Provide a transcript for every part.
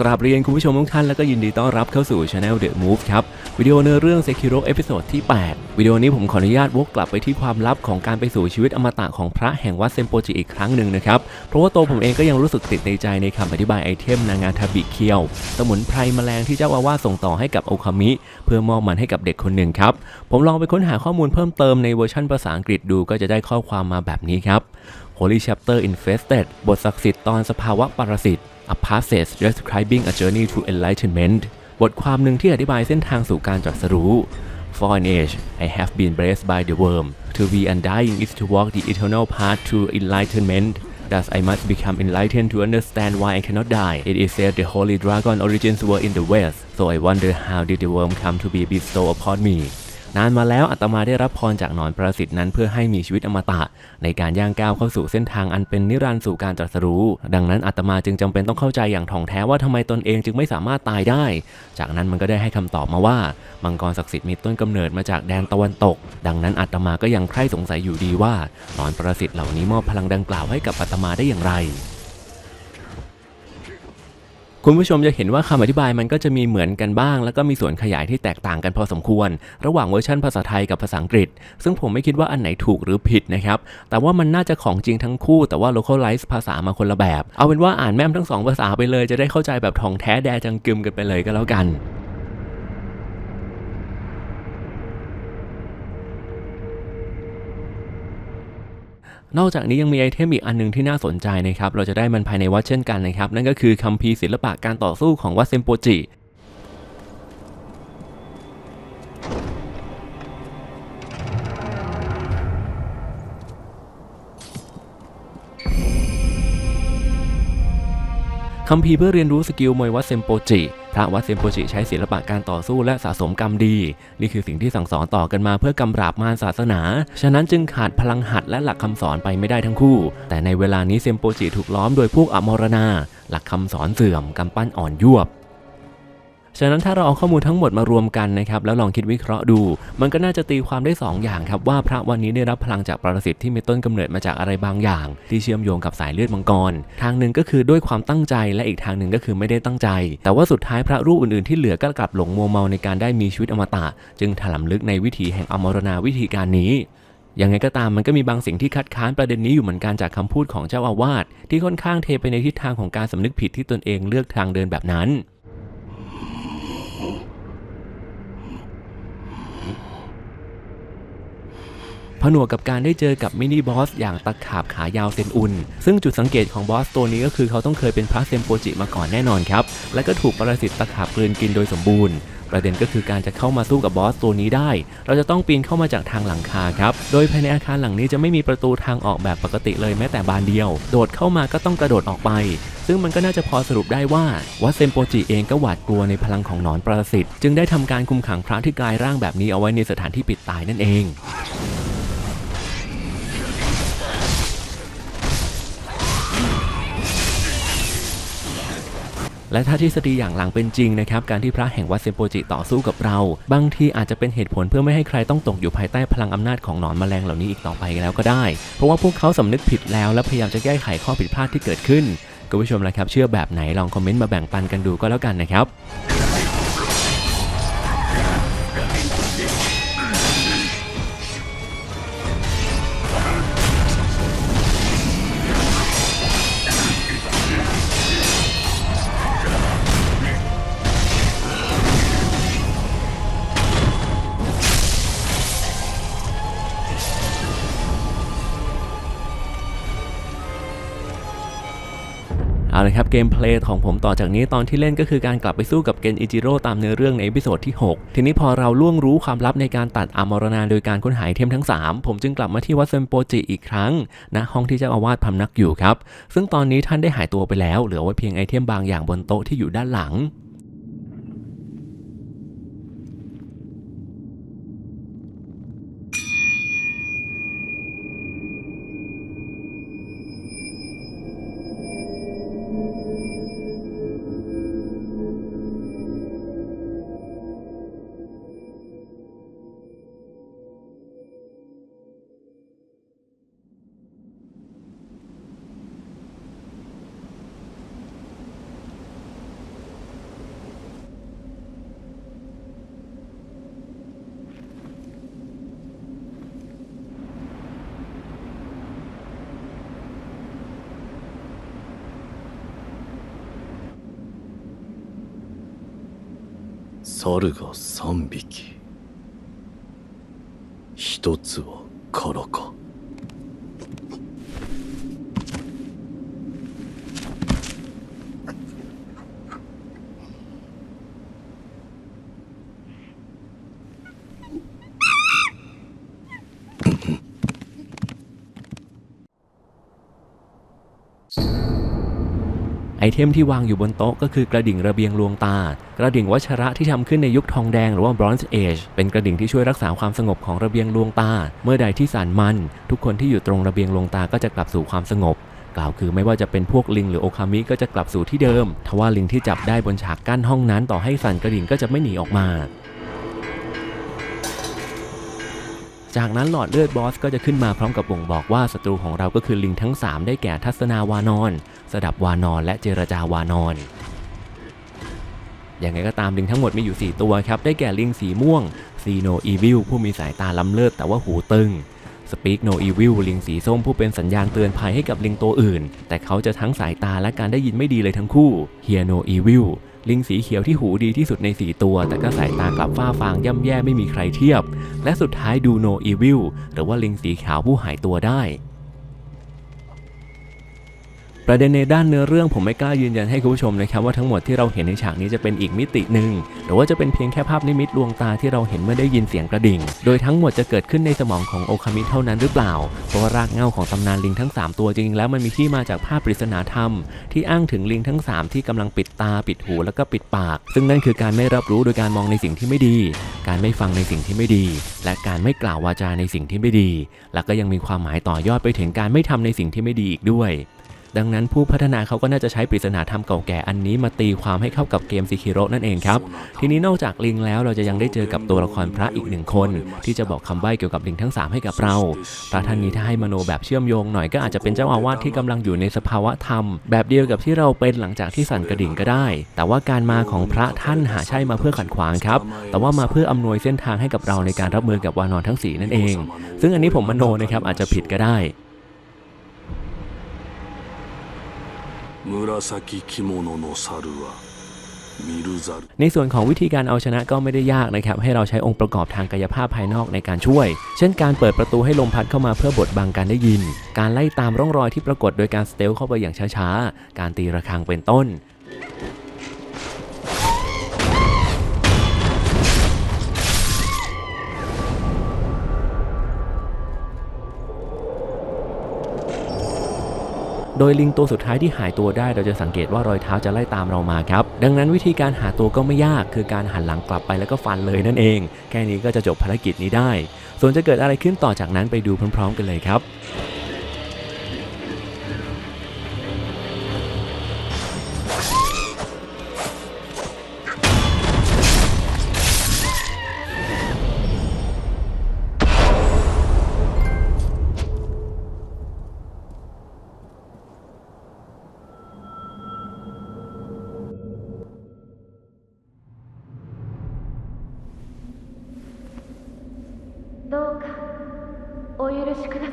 กราบเรียนคุณผู้ชมทุกท่านแล้วก็ยินดีต้อนรับเข้าสู่ Channel The Move ครับ วิดีโอเนื้อเรื่อง Sekiro เอพิโซดที่ 8 วิดีโอนี้ผมขออนุญาตวกกลับไปที่ความลับของการไปสู่ชีวิตอมตะของพระแห่งวัดเซมโปจิอีกครั้งหนึ่งนะครับ เพราะว่าตัวผมเองก็ยังรู้สึกติดในใจในคำอธิบายไอเทมนางาทาบิเคียว สมุนไพรแมลงที่เจ้าอาวาสส่งต่อให้กับโอคามิ เพื่อมอบมันให้กับเด็กคนหนึ่งครับผมลองไปค้นหาข้อมูลเพิ่มเติมในเวอร์ชันภาษาอังกฤษดูก็จะได้ข้อความมาแบบนี้ครับ Holy Chapter Infested บทศักดิ์สิทธิ์ตอนสภาวะปรสิต A passage describing a journey to enlightenment บทความหนึ่งที่อธิบายเส้นทางสู่การตรัสรู้ For an age I have been blessed by the worm To be undying is to walk the eternal path to enlightenment Thus I must become enlightened to understand why I cannot die. It is said the holy dragon origins were in the west, so I wonder how did the worm come to be bestowed upon me. นานมาแล้วอาตมาได้รับพรจากหนอนประสิทธิ์นั้นเพื่อให้มีชีวิตอมตะ ในการย่างก้าวเข้าสู่เส้นทางอันเป็นนิรันดร์สู่การตรัสรู้ ดังนั้นอาตมาจึงจำเป็นต้องเข้าใจอย่างถ่องแท้ว่าทำไมตนเองจึงไม่สามารถตายได้ จากนั้นมันก็ได้ให้คำตอบมาว่า มังกรศักดิ์สิทธิ์มีต้นกำเนิดมาจากแดนตะวันตก ดังนั้นอาตมาก็ยังใคร่สงสัยอยู่ดีว่าหนอนประสิทธิ์เหล่านี้มอบพลังดังกล่าวให้กับอาตมาได้อย่างไร คุณผู้ชมจะเห็นว่าคำอธิบายมันก็จะมีเหมือนกันบ้าง แล้วก็มีส่วนขยายที่แตกต่างกันพอสมควร ระหว่างเวอร์ชันภาษาไทยกับภาษาอังกฤษ ซึ่งผมไม่คิดว่าอันไหนถูกหรือผิดนะครับ แต่ว่ามันน่าจะของจริงทั้งคู่ แต่ว่า localize ภาษามาคนละแบบ เอาเป็นว่าอ่านแม่มทั้งสองภาษาไปเลยจะได้เข้าใจแบบทองแท้แดจังกึมกันไปเลยก็แล้วกัน นอกจากนี้ยังมีไอเทมอีกอันหนึงที่น่าสนใจนะครับ เราจะได้มันภายในวัดเช่นกันนะครับ นั่นก็คือคัมภีร์ศิลปะการต่อสู้ของวัดเซมโปจิ คัมภีร์เพื่อเรียนรู้สกิลมวยวัดเซมโปจิ พระวัดเซมโปจิใช้ศิลปะการต่อสู้และสะสมกรรมดี นี่คือสิ่งที่สั่งสอนต่อกันมาเพื่อกำราบมารศาสนา ฉะนั้นจึงขาดพลังหัดและหลักคำสอนไปไม่ได้ทั้งคู่ แต่ในเวลานี้เซมโปจิถูกล้อมโดยพวกอมรณาหลักคำสอนเสื่อมกำปั้นอ่อนยวบ ฉะนั้นถ้าเราเอาข้อมูลทั้งหมดมารวมกันนะครับแล้วลองคิดวิเคราะห์ดู มันก็น่าจะตีความได้ 2 อย่างครับว่าพระวันนี้ได้รับพลังจากปรสิตที่มีต้นกำเนิดมาจากอะไรบางอย่าง ที่เชื่อมโยงกับสายเลือดมังกร ทางหนึ่งก็คือด้วยความตั้งใจและอีกทางหนึ่งก็คือไม่ได้ตั้งใจ แต่ว่าสุดท้ายพระรูปอื่นๆที่เหลือก็กลับหลงมัวเมาในการได้มีชีวิตอมตะ จึงถลำลึกในวิถีแห่งอมรณาวิธีการนี้ยังไงก็ตามมันก็มีบางสิ่งที่คัดค้านประเด็นนี้อยู่เหมือนกันจากคำพูดของเจ้าอาวาสที่ค่อนข้างเทไปในทิศทางของการสำนึกผิดที่ตนเองเลือกทางเดินแบบนั้น ผนวกกับการได้เจอกับมินิบอสอย่างตะขาบขายาวเซนอุน ซึ่งจุดสังเกตของบอสตัวนี้ก็คือเขาต้องเคยเป็นพระเซมโปจิมาก่อนแน่นอนครับ และก็ถูกปรสิตตะขาบกลืนกินโดยสมบูรณ์ประเด็นก็คือการจะเข้ามาสู้กับบอสตัวนี้ได้ เราจะต้องปีนเข้ามาจากทางหลังคาครับ โดยภายในอาคารหลังนี้จะไม่มีประตูทางออกแบบปกติเลยแม้แต่บานเดียว โดดเข้ามาก็ต้องกระโดดออกไป ซึ่งมันก็น่าจะพอสรุปได้ว่าวัดเซมโปจิเองก็หวาดกลัวในพลังของหนอนประสิทธิ์จึงได้ทำการคุมขังพระที่กลายร่างแบบนี้เอาไว้ในสถานที่ปิดตายนั่นเอง และถ้าทฤษฎีอย่างหลังเป็นจริงนะครับการที่พระแห่งวัดเซมโปจิต่อสู้กับเรา บางทีอาจจะเป็นเหตุผลเพื่อไม่ให้ใครต้องตกอยู่ภายใต้พลังอำนาจของหนอนแมลงเหล่านี้อีกต่อไปแล้วก็ได้ เพราะว่าพวกเขาสำนึกผิดแล้วและพยายามจะแก้ไขข้อผิดพลาดที่เกิดขึ้นคุณผู้ชมนะครับเชื่อแบบไหนลองคอมเมนต์มาแบ่งปันกันดูก็แล้วกันนะครับ เอาเลยครับเกมเพลย์ของผมต่อจากนี้ตอนที่เล่นก็คือการกลับไปสู้กับเกนอิจิโร่ตามเนื้อเรื่องในเอพิโซดที่ 6 ทีนี้พอเราล่วงรู้ความลับในการตัดอมรณาโดยการค้นหาไอเทมทั้ง 3 ผมจึงกลับมาที่วัดเซมโปจิอีกครั้งณห้องที่เจ้าอาวาสพำนักอยู่ครับ ซึ่งตอนนี้ท่านได้หายตัวไปแล้ว เหลือไว้เพียงไอเทมบางอย่างบนโต๊ะที่อยู่ด้านหลัง 猿が3匹。一つは空か เทมที่วางอยู่บนโต๊ะก็คือกระดิ่งระเบียงลวงตา กระดิ่งวัชระที่ทำขึ้นในยุคทองแดงหรือว่า Bronze Age เป็นกระดิ่งที่ช่วยรักษาความสงบของระเบียงลวงตา เมื่อใดที่สารมัน ทุกคนที่อยู่ตรงระเบียงลวงตาก็จะกลับสู่ความสงบ กล่าวคือไม่ว่าจะเป็นพวกลิงหรือโอคามิก็จะกลับสู่ที่เดิม ทว่าลิงที่จับได้บนฉากกั้นห้องนั้นต่อให้สั่นกระดิ่งก็จะไม่หนีออกมา จากนั้นหลอดเลือดบอสก็จะขึ้นมาพร้อมกับบ่งบอกว่าศัตรูของเราก็คือลิงทั้ง 3 ได้แก่ทัศนาวานอน สดับวานอน และเจรจาวานอนอย่างไรก็ตามลิงทั้งหมดมีอยู่ 4 ตัวครับ ได้แก่ลิงสีม่วงซีโนอีวิลผู้มีสายตาล้ำเลิศแต่ว่าหูตึงสปีกโนอีวิลลิงสีส้มผู้เป็นสัญญาณเตือนภัยให้กับลิงตัวอื่น แต่เขาจะทั้งสายตาและการได้ยินไม่ดีเลยทั้งคู่เฮียโนอีวิล ลิงสีเขียวที่หูดีที่สุดใน 4 ตัว แต่ก็สายตากลับฟ้าฟางย่ำแย่ไม่มีใครเทียบ และสุดท้ายดูโนอีวิลหรือว่าลิงสีขาวผู้หายตัวได้ ประเด็นในด้านเนื้อเรื่องผมไม่กล้ายืนยันให้คุณผู้ชมนะครับว่าทั้งหมดที่เราเห็นในฉากนี้จะเป็นอีกมิติหนึ่งหรือว่าจะเป็นเพียงแค่ภาพนิมิตลวงตาที่เราเห็นเมื่อได้ยินเสียงกระดิ่ง โดยทั้งหมดจะเกิดขึ้นในสมองของโอคามิเท่านั้นหรือเปล่า เพราะว่ารากเงาของตำนานลิงทั้ง 3 ตัวจริงๆแล้วมันมีที่มาจากภาพปริศนาธรรม ที่อ้างถึงลิงทั้ง 3 ที่กำลังปิดตาปิดหูแล้วก็ปิดปาก ซึ่งนั่นคือการไม่รับรู้โดยการมองในสิ่งที่ไม่ดี การไม่ฟังในสิ่งที่ไม่ดี และการไม่กล่าววาจาในสิ่งที่ไม่ดี และก็ยังมีความหมายต่อยอดไปถึงการไม่ทำในสิ่งที่ไม่ดีอีกด้วย ดังนั้นผู้พัฒนาเขาก็น่าจะใช้ปริศนาธรรมเก่าแก่อันนี้มาตีความให้เข้ากับเกมซิคิโร่นั่นเองครับ ทีนี้นอกจากลิงแล้วเราจะยังได้เจอกับตัวละครพระอีกหนึ่งคน ที่จะบอกคำใบ้เกี่ยวกับลิงทั้ง 3 ให้กับเรา พระท่านนี้ถ้าให้มโนแบบเชื่อมโยงหน่อยก็อาจจะเป็นเจ้าอาวาสที่กำลังอยู่ในสภาวะธรรม แบบเดียวกับที่เราเป็นหลังจากที่สั่นกระดิ่งก็ได้ แต่ว่าการมาของพระท่านหาใช่มาเพื่อขัดขวางครับ แต่ว่ามาเพื่ออำนวยเส้นทางให้กับเราในการรับมือกับวานอนทั้งสีนั่นเอง ซึ่งอันนี้ผมมโนนะครับอาจจะผิดก็ได้ 紫着物の猿は見る猿 ในส่วนของวิธีการเอาชนะก็ไม่ได้ยากนะครับ ให้เราใช้องค์ประกอบทางกายภาพภายนอกในการช่วย เช่นการเปิดประตูให้ลมพัดเข้ามาเพื่อบดบังการได้ยิน การไล่ตามร่องรอยที่ปรากฏโดยการสเตลเข้าไปอย่างช้าๆ การตีระฆังเป็นต้น โดยลิงตัวสุดท้ายที่หายตัวได้เราจะสังเกตว่ารอยเท้าจะไล่ตามเรามาครับ ดังนั้นวิธีการหาตัวก็ไม่ยาก คือการหันหลังกลับไปแล้วก็ฟันเลยนั่นเอง แค่นี้ก็จะจบภารกิจนี้ได้ ส่วนจะเกิดอะไรขึ้นต่อจากนั้นไปดูพร้อมๆ กันเลยครับ お許しください。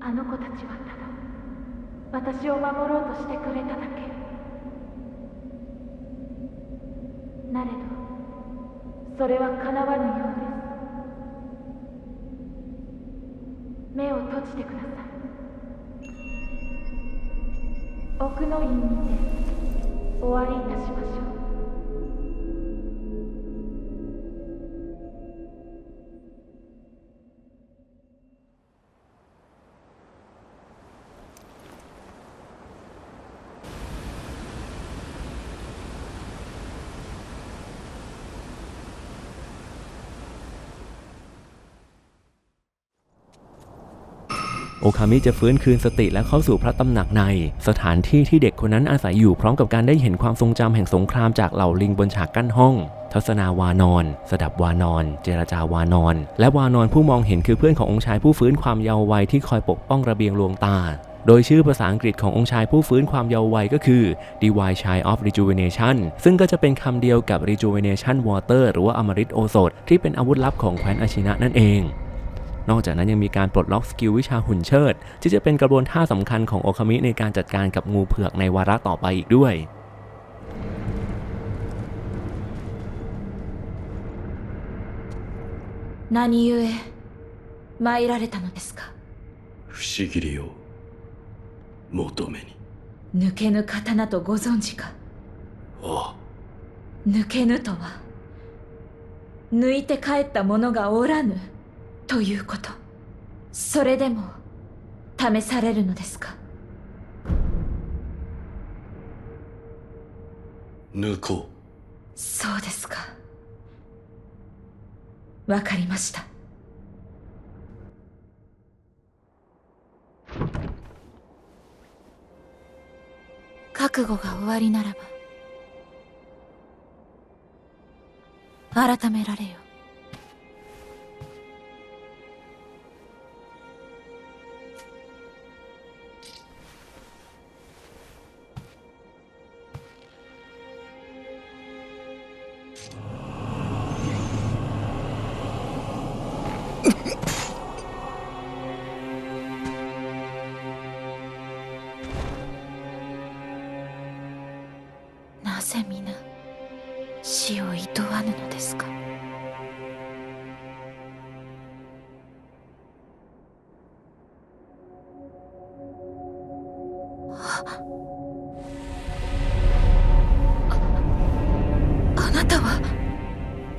あの子たちはただ私を守ろうとしてくれただけなれどそれは叶わぬようです。目を閉じてください。奥の院にてお会いいたしましょう。 โอคามิจะฟื้นคืนสติและเข้าสู่พระตำหนักใน สถานที่ที่เด็กคนนั้นอาศัยอยู่พร้อมกับการได้เห็นความทรงจำแห่งสงครามจากเหล่าลิงบนฉากกั้นห้องทัศนาวานอน สดับวานอน เจรจาวานอน และวานอนผู้มองเห็นคือเพื่อนขององค์ชายผู้ฟื้นความเยาว์วัยที่คอยปกป้องระเบียงลวงตา โดยชื่อภาษาอังกฤษขององค์ชายผู้ฟื้นความเยาว์วัยก็คือ Divine Child of Rejuvenation ซึ่งก็จะเป็นคำเดียวกับ Rejuvenation Water หรือว่าอมฤตโอสถ ที่เป็นอาวุธลับของแคว้นอาชินะนั่นเอง นอกจากนั้นยังมีการปลดล็อกสกิลวิชาหุ่นเชิด ที่จะเป็นกระบวนท่าสำคัญของโอคามิในการจัดการกับงูเผือกในวาระต่อไปอีกด้วยนานิยเอมาอิราเรตานเดสก故参られたのですか不思議りを求めに抜けぬ刀とご存知かああ抜けぬとは抜いて帰った者がおらぬということ。それでも試されるのですか？抜こそうですか。わかりました。覚悟が終わりならば改められよ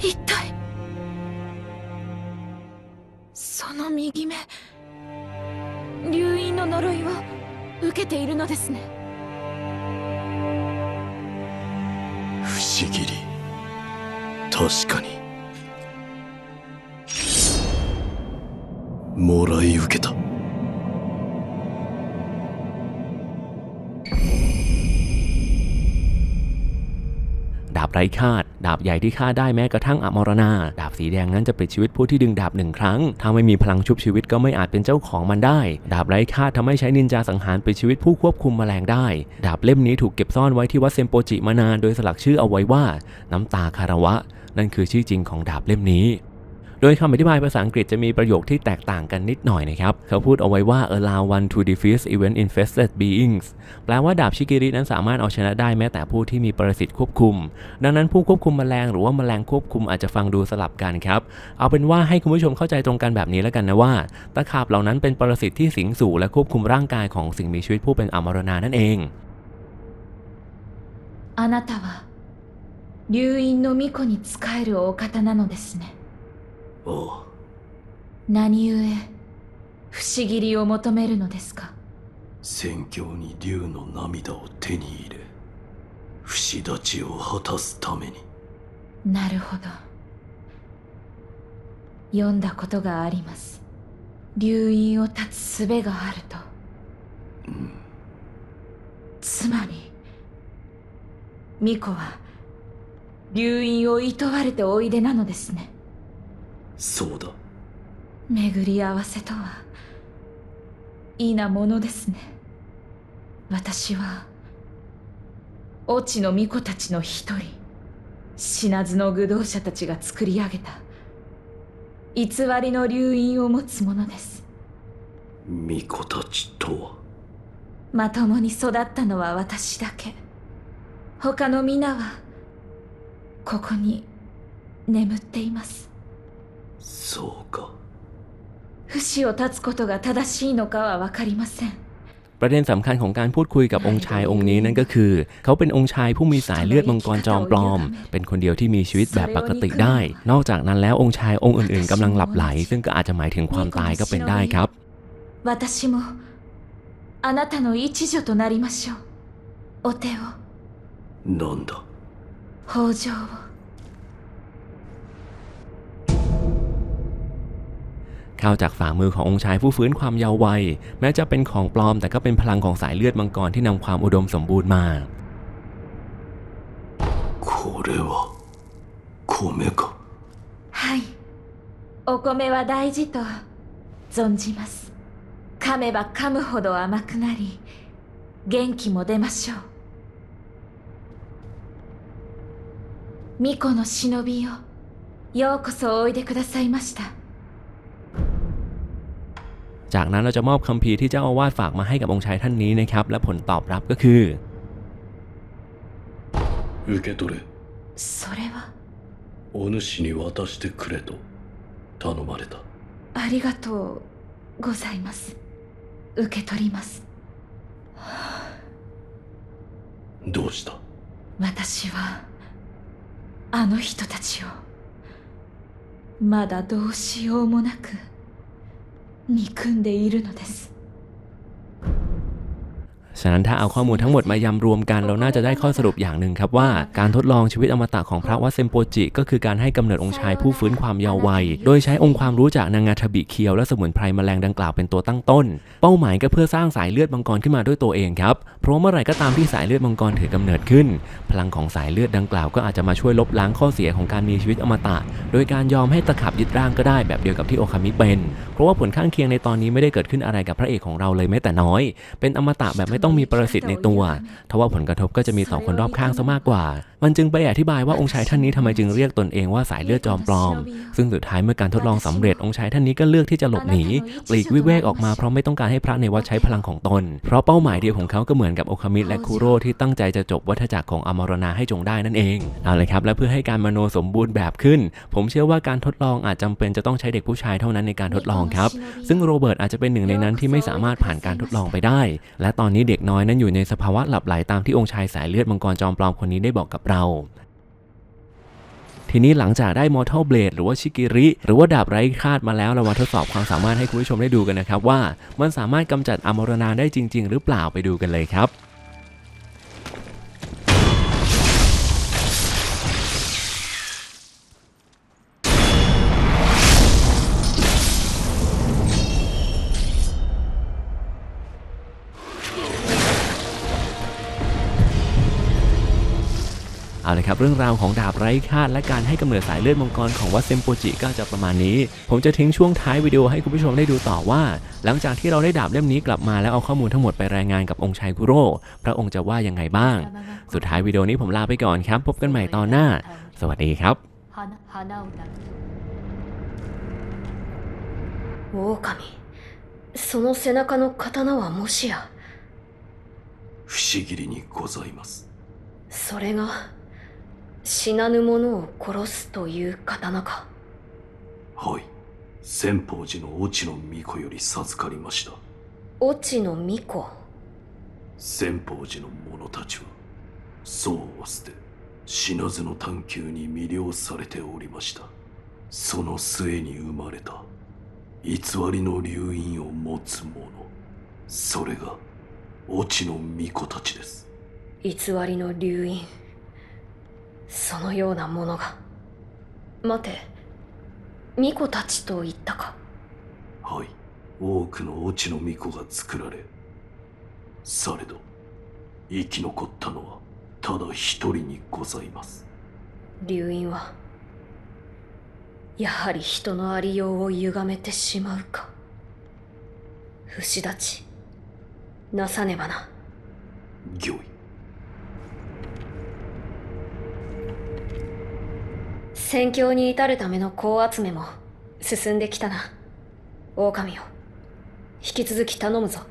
一体。その右目。流因の呪いを。受けているのですね。不思議。り確かに。もらい受けた。 ไร้คาด ดาบใหญ่ที่ฆ่าได้แม้กระทั่งอมรณา ดาบสีแดงนั้นจะปิดชีวิตผู้ที่ดึงดาบหนึ่งครั้ง ถ้าไม่มีพลังชุบชีวิตก็ไม่อาจเป็นเจ้าของมันได้ ดาบไร้คาดทำให้ใช้นินจาสังหารปิดชีวิตผู้ควบคุมแมลงได้ ดาบเล่มนี้ถูกเก็บซ่อนไว้ที่วัดเซมโปจิมานานโดยสลักชื่อเอาไว้ว่า น้ำตาคารวะ นั่นคือชื่อจริงของดาบเล่มนี้ โดยคำอธิบายภาษาอังกฤษจะมีประโยคที่แตกต่างกันนิดหน่อยนะครับ เขาพูดเอาไว้ว่า allow one to defeat event infested beings แปลว่าดาบชิกิรินั้นสามารถเอาชนะได้แม้แต่ผู้ที่มีปรสิตควบคุม ดังนั้นผู้ควบคุมแมลงหรือว่าแมลงควบคุมอาจจะฟังดูสลับกันครับ เอาเป็นว่าให้คุณผู้ชมเข้าใจตรงกันแบบนี้แล้วกันนะว่า ตะขาบเหล่านั้นเป็นปรสิตที่สิงสู่และควบคุมร่างกายของสิ่งมีชีวิตผู้เป็นอมรณานั่นเอง あなたは流因の巫女に仕えるお方なのですね ああ何故不思議りを求めるのですか？宣教に竜の涙を手に入れ不死立ちを果たすために。なるほど。読んだことがあります。流因を断つ術があると。つまり巫女は流因を厭われておいでなのですねそうだ。巡り合わせとはいいなものですね。私は越智の巫女たちの一人死なずの愚道者たちが作り上げた偽りの流因を持つ者です。巫女たちとは？まともに育ったのは私だけ。他の皆はここに眠っていますそうか不死を断つことが正しいのかは分かりません ประเด็นสำคัญของการพูดคุยกับองค์ชายองค์นี้นั่นก็คือ เขาเป็นองค์ชายผู้มีสายเลือดมังกรจอมปลอม เป็นคนเดียวที่มีชีวิตแบบปกติได้ นอกจากนั้นแล้วองค์ชายองค์อื่นๆกำลังหลับไหล ซึ่งก็อาจจะหมายถึงความตายก็เป็นได้ครับ 私もあなたの一助となりましょうお手をなんだ北条を ข้าจากฝ่ามือขององค์ชายผู้ฟื้นความเยาว์วัย แม้จะเป็นของปลอมแต่ก็เป็นพลังของสายเลือดมังกรที่นำความอุดมสมบูรณ์มา これは米かはいお米は大事と存じます噛めば噛むほど甘くなり元気も出ましょう巫女の忍びよようこそおいでくださいました จากนั้นเราจะมอบคัมภีร์ที่เจ้าอาวาสฝากมาให้กับองค์ชายท่านนี้นะครับ และผลตอบรับก็คือ 受け取れそれはお主に渡してくれと 頼まれたありがとうございます受け取りますどうした私はあの人たちをまだどうしようもなく 憎んでいるのです。 ฉะนั้นถ้าเอาข้อมูลทั้งหมดมายำรวมกัน เราน่าจะได้ข้อสรุปอย่างหนึ่งครับว่าการทดลองชีวิตอมตะของพระวัดเซมโปจิ ก็คือการให้กำเนิดองค์ชายผู้ฟื้นความเยาว์วัย โดยใช้องค์ความรู้จากนางาทบิเคียวและสมุนไพรแมลงดังกล่าวเป็นตัวตั้งต้น เป้าหมายก็เพื่อสร้างสายเลือดมังกรขึ้นมาด้วยตัวเองครับเพราะว่าเมื่อไหร่ก็ตามที่สายเลือดมังกรถือกำเนิดขึ้น พลังของสายเลือดดังกล่าวก็อาจจะมาช่วยลบล้างข้อเสียของการมีชีวิตอมตะ โดยการยอมให้ตะขับยึดร่างก็ได้แบบเดียวกับที่โอคามิเป็น เพราะว่าผลข้างเคียงในตอนนี้ไม่ได้เกิดขึ้นอะไรกับพระเอกของเราเลยแม้แต่น้อย เป็นอมตะแบบไม่ต้องมีประสิทธิ์ในตัว ทว่าผลกระทบก็จะมีต่อคนรอบข้างซะมากกว่า มันจึงไปอธิบายว่าองค์ชายท่านนี้ทำไมจึงเรียกตนเองว่าสายเลือดจอมปลอม ซึ่งสุดท้ายเมื่อการทดลองสำเร็จองค์ชายท่านนี้ก็เลือกที่จะหลบหนีปลีกวิเวกออกมาเพราะไม่ต้องการให้พระในวัดใช้พลังของตน เพราะเป้าหมายเดียวของเขาก็เหมือนกับโอคามิและคุโร่ที่ตั้งใจจะจบวัฏจักรของอมรณาให้จงได้นั่นเองเอาเลยครับและเพื่อให้การมโนสมบูรณ์แบบขึ้น ผมเชื่อว่าการทดลองอาจจำเป็นจะต้องใช้เด็กผู้ชายเท่านั้นในการทดลองครับ ซึ่งโรเบิร์ตอาจจะเป็นหนึ่งในนั้นที่ไม่สามารถผ่านการทดลองไปได้ และตอนนี้เด็กน้อยนั้นอยู่ในสภาวะหลับไหลตามที่องค์ชายสายเลือดมังกรจอมปลอมคนนี้ได้บอกกับเรา ทีนี้หลังจากได้ Mortal Blade หรือว่าชิกิริ หรือว่าดาบไร้คาดมาแล้วเรามาทดสอบความสามารถให้คุณผู้ชมได้ดูกันนะครับว่า มันสามารถกำจัดอมรนาได้จริง ๆ หรือเปล่าไปดูกันเลยครับ เอาเลยครับ เรื่องราวของดาบไร้คาดและการให้กำเนิดสายเลือดมังกรของวัดเซมโปจิก็จะประมาณนี้ ผมจะทิ้งช่วงท้ายวิดีโอให้คุณผู้ชมได้ดูต่อว่า หลังจากที่เราได้ดาบเล่มนี้กลับมาแล้วเอาข้อมูลทั้งหมดไปรายงานกับองค์ชายคุโร่พระองค์จะว่ายังไงบ้าง สุดท้ายวิดีโอนี้ผมลาไปก่อนครับ พบกันใหม่ตอนหน้า สวัสดีครับ 花花を抱く狼その背中の刀はもしや不思議にございますそれが 死なぬ者を殺すという刀か。はい。先方寺の越智の巫女より授かりました。越智の巫女。先方寺の者たちは僧を捨て死なずの探求に魅了されておりました。その末に生まれた偽りの流因を持つ者。それが越智の巫女たちです。偽りの流因そのようなものが。待て巫女たちと言ったか。はい。多くの越智の巫女が作られされど生き残ったのはただ一人にございます。流因はやはり人のありようを歪めてしまうか。不死立ちなさねばな。御意戦況に至るための子集めも進んできたな。狼を。引き続き頼むぞ。